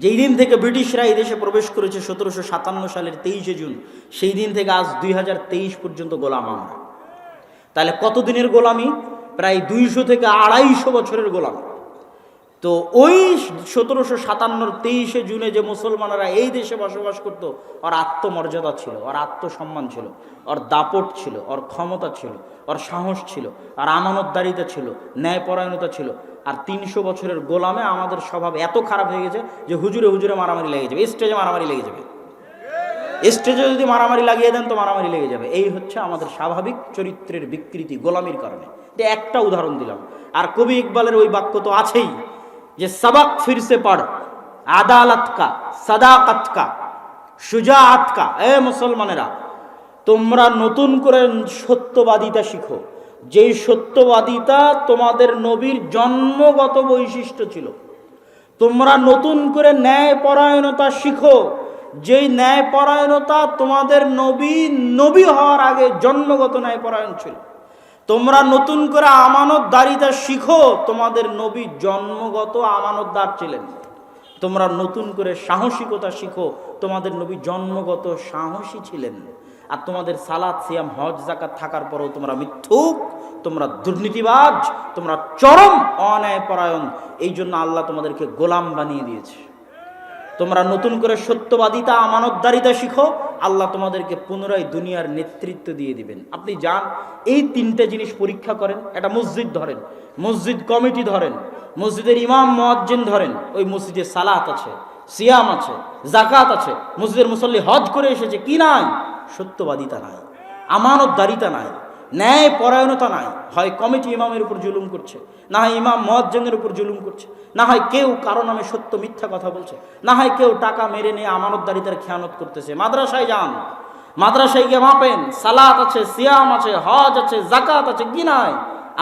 যেই দিন থেকে ব্রিটিশরা এই দেশে প্রবেশ করেছে সতেরোশো সাতান্ন সালের তেইশে জুন, সেই দিন থেকে আজ দুই হাজার তেইশ পর্যন্ত গোলাম আমরা। তাহলে কতদিনের গোলামি? প্রায় দুইশো থেকে আড়াইশো বছরের গোলামি। তো ওই সতেরোশো সাতান্নর তেইশে জুনে যে মুসলমানেরা এই দেশে বসবাস করতো, ওর আত্মমর্যাদা ছিল, ওর আত্মসম্মান ছিল, ওর দাপট ছিল, ওর ক্ষমতা ছিল, ওর সাহস ছিল আর আমানতদারিতা ছিল, ন্যায়পরায়ণতা ছিল আর তিনশো বছরের গোলামে আমাদের স্বভাব এত খারাপ হয়ে গেছে যে হুজুরে হুজুরে মারামারি লেগে যাবে, স্টেজে মারামারি লেগে যাবে। স্টেজে যদি মারামারি লাগিয়ে দেন তো মারামারি লেগে যাবে। এই হচ্ছে আমাদের স্বাভাবিক চরিত্রের বিকৃতি গোলামির কারণে। একটা উদাহরণ দিলাম। আর কবি ইকবালের ওই বাক্য তো আছেই যে, সবাক ফিরসে পড়, আদালত কা, সদাকত কা, সুজাআত কা। এ মুসলমানেরা, তোমরা নতুন করে সত্যবাদিতা শিখো যেই সত্যবাদিতা তোমাদের নবীর জন্মগত বৈশিষ্ট্য ছিল। তোমরা নতুন করে ন্যায় পরায়ণতা শিখো। যেই ন্যায় পরায়ণতা তোমাদের নবী নবী হওয়ার আগে জন্মগত ন্যায় পরায়ণ ছিল। তোমরা নতুন করে আমানতদারিতা শিখো, তোমাদের নবী জন্মগত আমানতদার ছিলেন। তোমরা নতুন করে সাহসিকতা শিখো, তোমাদের নবী জন্মগত সাহসী ছিলেন। আর তোমাদের সালাদ সিয়াম, হজ জাকাত থাকার পরেও তোমরা মিথ্যুক, তোমরা দুর্নীতিবাজ, তোমরা চরম অন্যায় পরায়ণ এই জন্য আল্লাহ তোমাদেরকে গোলাম বানিয়ে দিয়েছে। তোমরা নতুন করে সত্যবাদিতা, আমানতদারিতা শিখো। আল্লাহ তোমাদেরকে পুনরায় দুনিয়ার নেতৃত্ব দিয়ে দিবেন। আপনি যান, এই তিনটে জিনিস পরীক্ষা করেন। একটা মসজিদ ধরেন, মসজিদ কমিটি ধরেন, মসজিদের ইমাম, মোয়াজ্জিন ধরেন, ওই মসজিদে সালাত আছে, সিয়াম আছে জাকাত আছে। মসজিদের মুসল্লি হজ করে এসেছে, কি নাই? সত্যবাদিতা নাই, আমানতদারিতা নাই ন্যায় পরায়ণতা নাই। হয় কমিটি ইমামের উপর জুলুম করছে, না হয় ইমাম মহাজ্জনের উপর জুলুম করছে, না হয় কেউ কারও নামে সত্য মিথ্যা কথা বলছে, না হয় কেউ টাকা মেরে নিয়ে আমানতদারিতার খেয়ানত করতেছে। মাদ্রাসায় যান, মাদ্রাসায় গিয়ে মাপেন, সালাত আছে, সিয়াম আছে, হজ আছে জাকাত আছে, কি নাই?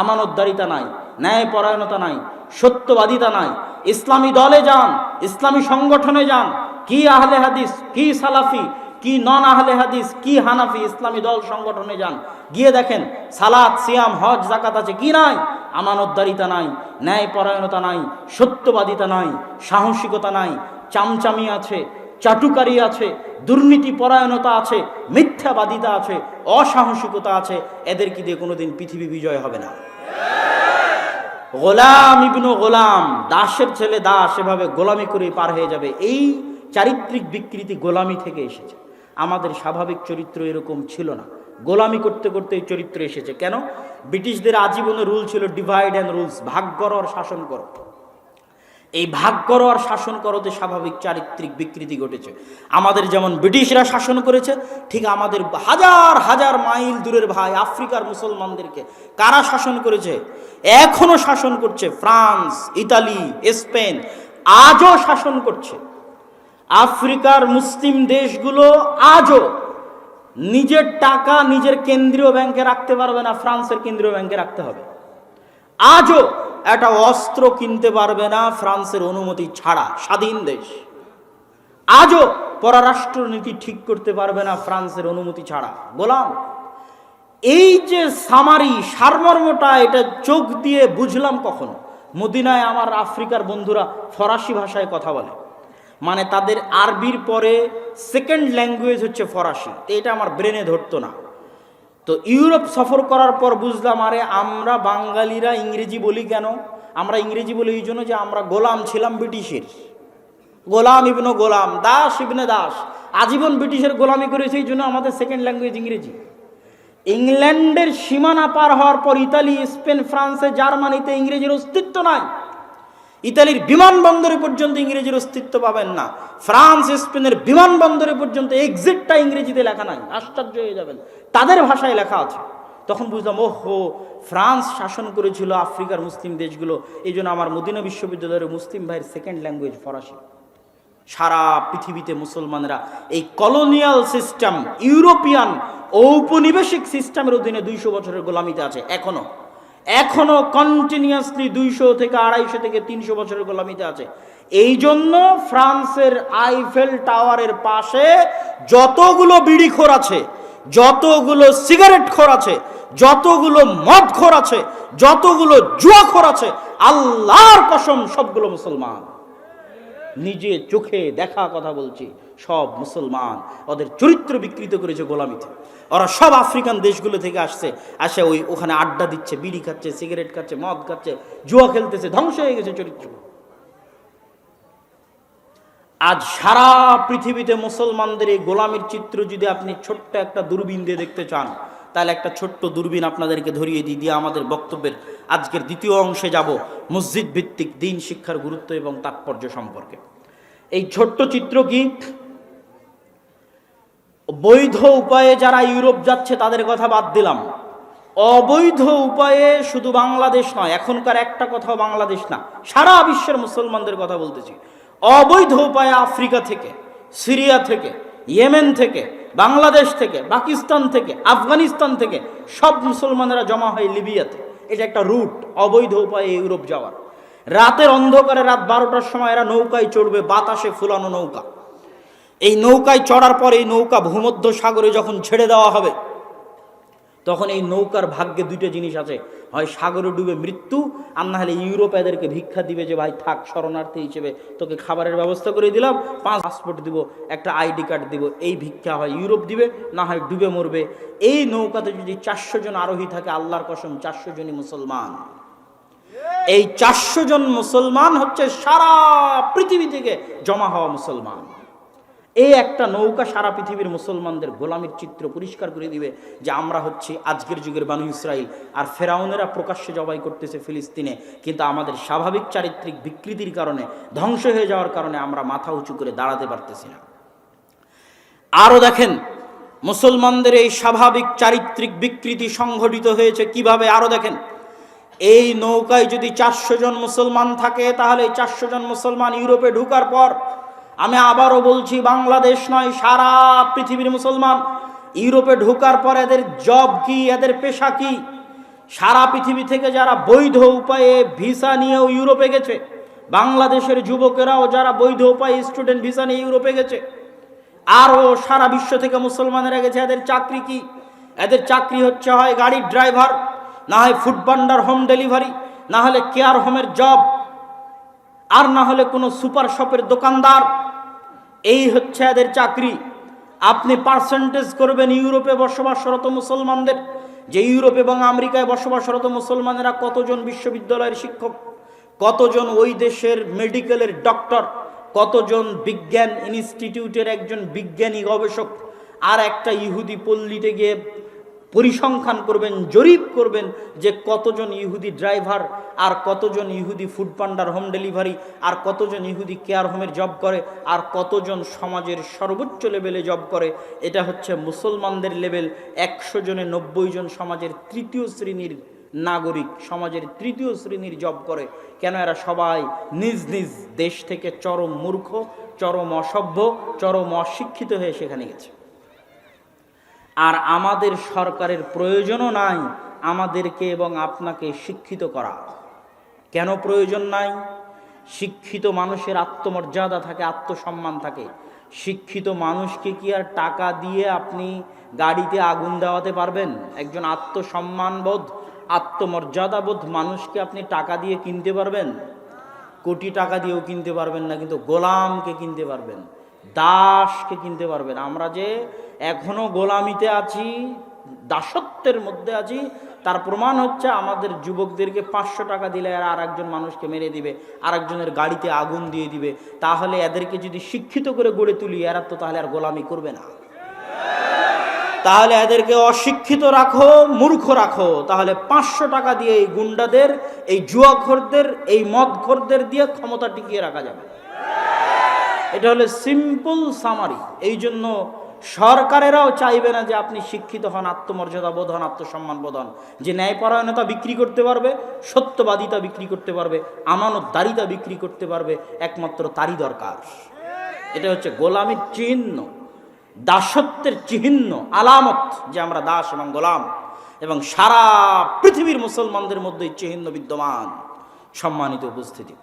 আমানতদারিতা নাই ন্যায় পরায়ণতা নাই, সত্যবাদিতা নাই। ইসলামী দলে যান, ইসলামী সংগঠনে যান, কি আহলে হাদিস, কি সালাফি কি নন আহলে হাদিস, কি হানাফি ইসলামী দল সংগঠনে যান? গিয়ে দেখেন, সালাত, সিয়াম, হজ জাকাত আছে কি নাই? আমানতদারিতা নাই ন্যায় পরায়ণতা নাই, সত্যবাদিতা নাই, সাহসিকতা নাই, চামচামি আছে, চাটুকারি আছে দুর্নীতি পরায়ণতা আছে, মিথ্যাবাদিতা আছে, অসাহসিকতা আছে, এদের কি দিয়ে কোনোদিন পৃথিবী বিজয় হবে না? গোলাম ইবনু গোলাম, দাসের ছেলে দাস, এভাবে গোলামি করে পার হয়ে যাবে। এই চারিত্রিক বিকৃতি গোলামি থেকে এসেছে। আমাদের স্বাভাবিক চরিত্র এরকম ছিল না। গোলামি করতে করতে এই চরিত্র এসেছে। কেন? ব্রিটিশদের আজীবনে রুল ছিল ডিভাইড অ্যান্ড রুলস, ভাগ করো আর শাসন করো। এই ভাগ করো আর শাসন করোতে স্বাভাবিক চারিত্রিক বিকৃতি ঘটেছে। আমাদের যেমন ব্রিটিশরা শাসন করেছে, ঠিক আমাদের হাজার হাজার মাইল দূরের ভাই আফ্রিকার মুসলমানদেরকে কারা শাসন করেছে? এখনও শাসন করছে ফ্রান্স, ইতালি, স্পেন, আজও শাসন করছে। আফ্রিকার মুসলিম দেশগুলো আজও নিজের টাকা নিজের কেন্দ্রীয় ব্যাংকে রাখতে পারবে না, ফ্রান্সের কেন্দ্রীয় ব্যাংকে রাখতে হবে। আজও একটা অস্ত্র কিনতে পারবে না ফ্রান্সের অনুমতি ছাড়া স্বাধীন দেশ। আজও পররাষ্ট্রনীতি ঠিক করতে পারবে না ফ্রান্সের অনুমতি ছাড়া। গোলাম, এই যে সামারি সারমর্মটা, এটা চোখ দিয়ে বুঝলাম কখন? মদিনায় আমার আফ্রিকার বন্ধুরা ফরাসি ভাষায় কথা বলে। মানে তাদের আরবির পরে সেকেন্ড ল্যাঙ্গুয়েজ হচ্ছে ফরাসি। এটা আমার ব্রেনে ধরতো না। তো ইউরোপ সফর করার পর বুঝলাম, আরে আমরা বাঙালিরা ইংরেজি বলি কেন? আমরা ইংরেজি বলি এই জন্য যে আমরা গোলাম ছিলাম ব্রিটিশের। গোলাম ইবনো গোলাম, দাস ইবনে দাস। আজীবন ব্রিটিশের গোলামি করেছে, এই জন্য আমাদের সেকেন্ড ল্যাঙ্গুয়েজ ইংরেজি। ইংল্যান্ডের সীমানা পার হওয়ার পর ইতালি, স্পেন, ফ্রান্সে, জার্মানিতে ইংরেজির অস্তিত্ব নাই। ইতালির বিমানবন্দরে পর্যন্ত ইংরেজির অস্তিত্ব পাবেন না। ফ্রান্স, স্পেনের বিমানবন্দরে পর্যন্ত এক্সিটটা ইংরেজিতে লেখা নাই। আশ্চর্য হয়ে যাবেন। তাদের ভাষায় লেখা আছে। তখন বুঝলাম, ওহো, ফ্রান্স শাসন করেছিল আফ্রিকার মুসলিম দেশগুলো। এই জন্য আমার মদিনা বিশ্ববিদ্যালয়ের মুসলিম ভাইয়ের সেকেন্ড ল্যাঙ্গুয়েজ ফরাসি। সারা পৃথিবীতে মুসলমানরা এই কলোনিয়াল সিস্টেম ইউরোপিয়ান ঔপনিবেশিক সিস্টেমের অধীনে দুইশো বছরের গোলামিতে আছে, এখনও। এখনও কন্টিনিউয়াসলি দুইশো থেকে আড়াইশো থেকে তিনশো বছরের গোলামিতে আছে। এই জন্য ফ্রান্সের আইফেল টাওয়ারের পাশে যতগুলো বিড়িখোর আছে, যতগুলো সিগারেট খোর আছে, যতগুলো মদ খোর আছে, যতগুলো জুয়া খোর আছে, আল্লাহর কসম সবগুলো মুসলমান। নিজে চোখে দেখা কথা বলছি। সব মুসলমান ওদের চরিত্র বিকৃত করেছে গোলামিতে। ওরা সব আফ্রিকান দেশগুলো থেকে আসছে, আসে ওই ওখানে আড্ডা দিচ্ছে, বিড়ি খাচ্ছে, সিগারেট খাচ্ছে, মদ খাচ্ছে, জুয়া খেলতেছে, ধ্বংস হয়ে গেছে চরিত্র। আজ সারা পৃথিবীতে মুসলমানদের এই গোলামির চিত্র যদি আপনি ছোট্ট একটা দূরবীন দিয়ে দেখতে চান, তাহলে একটা ছোট্ট দূরবীন আপনাদেরকে ধরিয়ে দিই দিয়ে আমাদের বক্তব্যের আজকের দ্বিতীয় অংশে যাব, মসজিদ ভিত্তিক দিন শিক্ষার গুরুত্ব এবং তাৎপর্য সম্পর্কে। এই ছোট্ট চিত্র কি? বৈধ উপায়ে যারা ইউরোপ যাচ্ছে, তাদের কথা বাদ দিলাম। অবৈধ উপায়ে শুধু বাংলাদেশ নয়, এখনকার একটা কথাও বাংলাদেশ না, সারা বিশ্বের মুসলমানদের কথা বলতেছি। অবৈধ উপায়ে আফ্রিকা থেকে, সিরিয়া থেকে, ইয়েমেন থেকে, বাংলাদেশ থেকে, পাকিস্তান থেকে, আফগানিস্তান থেকে, সব মুসলমানেরা জমা হয় লিবিয়াতে। এটা একটা রুট, অবৈধ উপায়ে ইউরোপ যাওয়ার। রাতের অন্ধকারে রাত বারোটার সময় এরা নৌকায় চড়বে, বাতাসে ফুলানো নৌকা। এই নৌকায় চড়ার পর এই নৌকা ভূমধ্য সাগরে যখন ছেড়ে দেওয়া হবে, তখন এই নৌকার ভাগ্যে দুইটা জিনিস আছে। হয় সাগরে ডুবে মৃত্যু, আর না হলে ইউরোপ এদেরকে ভিক্ষা দিবে যে, ভাই, থাক, শরণার্থী হিসেবে তোকে খাবারের ব্যবস্থা করে দিলাম, পাঁচ পাসপোর্ট দিব, একটা আইডি কার্ড দিব। এই ভিক্ষা হয় ইউরোপ দিবে, না হয় ডুবে মরবে। এই নৌকাতে যদি চারশো জন আরোহী থাকে, আল্লাহর কসম, চারশো জনই মুসলমান। এই চারশো জন মুসলমান হচ্ছে সারা পৃথিবী থেকে জমা হওয়া মুসলমান। এই একটা নৌকা সারা পৃথিবীর মুসলমানদের গোলামের চিত্র পরিষ্কার করে দিবে যে আমরা হচ্ছি আজকের যুগের বানু ইসরায়েল আর ফেরাউনেরা প্রকাশ্যে জবাই করতেছে ফিলিস্তিনে। কিন্তু আমাদের স্বাভাবিক চারিত্রিক বিকৃতির কারণে, ধ্বংস হয়ে যাওয়ার কারণে আমরা মাথা উঁচু করে দাঁড়াতে পারতেছি না। আরও দেখেন, মুসলমানদের এই স্বাভাবিক চারিত্রিক বিকৃতি সংঘটিত হয়েছে কীভাবে? আরও দেখেন, এই নৌকায় যদি চারশো জন মুসলমান থাকে, তাহলে চারশো জন মুসলমান ইউরোপে ঢুকার পর আমি আবারও বলছি, বাংলাদেশ নয়, সারা পৃথিবীর মুসলমান। ইউরোপে ঢোকার পর এদের জব কি, এদের পেশা কি? সারা পৃথিবী থেকে যারা বৈধ উপায়ে ভিসা নিয়েও ইউরোপে গেছে, বাংলাদেশের যুবকেরাও যারা বৈধ উপায়ে স্টুডেন্ট ভিসা নিয়ে ইউরোপে গেছে, আরও সারা বিশ্ব থেকে মুসলমানেরা গেছে, এদের চাকরি কি? এদের চাকরি হচ্ছে হয় গাড়ির ড্রাইভার, না হয় ফুড ভান্ডার হোম ডেলিভারি, না হলে কেয়ার হোমের জব। আর না হলে কোনো সুপার শপের দোকানদার, এই হচ্ছে এদের চাকরি। আপনি পার্সেন্টেজ করবেন ইউরোপে বসবাসরত মুসলমানদের, যে ইউরোপ এবং আমেরিকায় বসবাসরত মুসলমানেরা কতজন বিশ্ববিদ্যালয়ের শিক্ষক, কতজন ওই দেশের মেডিকেলের ডক্টর, কতজন বিজ্ঞান ইনস্টিটিউটের একজন বিজ্ঞানী গবেষক, আর একটা ইহুদি পল্লীতে গিয়ে পরিসংখ্যান করবেন, জরিপ করবেন যে কতজন ইহুদি ড্রাইভার আর কতজন ইহুদি ফুড পান্ডার হোম ডেলিভারি আর কতজন ইহুদি কেয়ার হোমের জব করে আর কতজন সমাজের সর্বোচ্চ লেভেলে জব করে। এটা হচ্ছে মুসলমানদের লেভেল। একশো জনে নব্বই জন সমাজের তৃতীয় শ্রেণির নাগরিক সমাজের তৃতীয় শ্রেণির জব করে। কেন এরা সবাই নিজ নিজ দেশ থেকে চরম মূর্খ, চরম অসভ্য, চরম অশিক্ষিত হয়ে সেখানে গেছে? আর আমাদের সরকারের প্রয়োজনও নাই আমাদেরকে এবং আপনাকে শিক্ষিত করা। কেন প্রয়োজন নাই? শিক্ষিত মানুষের আত্মমর্যাদা থাকে, আত্মসম্মান থাকে। শিক্ষিত মানুষকে কি আর টাকা দিয়ে আপনি গাড়িতে আগুন দেওয়াতে পারবেন? একজন আত্মসম্মানবোধ, আত্মমর্যাদাবোধ মানুষকে আপনি টাকা দিয়ে কিনতে পারবেন? কোটি টাকা দিয়েও কিনতে পারবেন না, কিন্তু গোলামকে কিনতে পারবেন, দাসকে কিনতে পারবেন। আমরা যে এখনও গোলামিতে আছি, দাসত্বের মধ্যে আছি। তার প্রমাণ হচ্ছে আমাদের যুবকদেরকে পাঁচশো টাকা দিলে এরা আর একজন মানুষকে মেরে দিবে আর একজনের গাড়িতে আগুন দিয়ে দিবে। তাহলে এদেরকে যদি শিক্ষিত করে গড়ে তুলি, এরা তো তাহলে আর গোলামি করবে না। তাহলে এদেরকে অশিক্ষিত রাখো, মূর্খ রাখো। তাহলে পাঁচশো টাকা দিয়ে এই গুন্ডাদের, এই জুয়াখোরদের, এই মদখোরদের দিয়ে ক্ষমতা টিকিয়ে রাখা যাবে। এটা হলো সিম্পল সামারি এই জন্য সরকারেরাও চাইবে না যে আপনি শিক্ষিত হন, আত্মমর্যাদা বোধ হন, আত্মসম্মান বোধ হন। যে ন্যায়পরায়ণতা বিক্রি করতে পারবে, সত্যবাদিতা বিক্রি করতে পারবে, আমানতদারিতা বিক্রি করতে পারবে, একমাত্র তারই দরকার। এটা হচ্ছে গোলামির চিহ্ন, দাসত্বের চিহ্ন, আলামত যে আমরা দাস এবং গোলাম। এবং সারা পৃথিবীর মুসলমানদের মধ্যে চিহ্ন বিদ্যমান। সম্মানিত উপস্থিতি।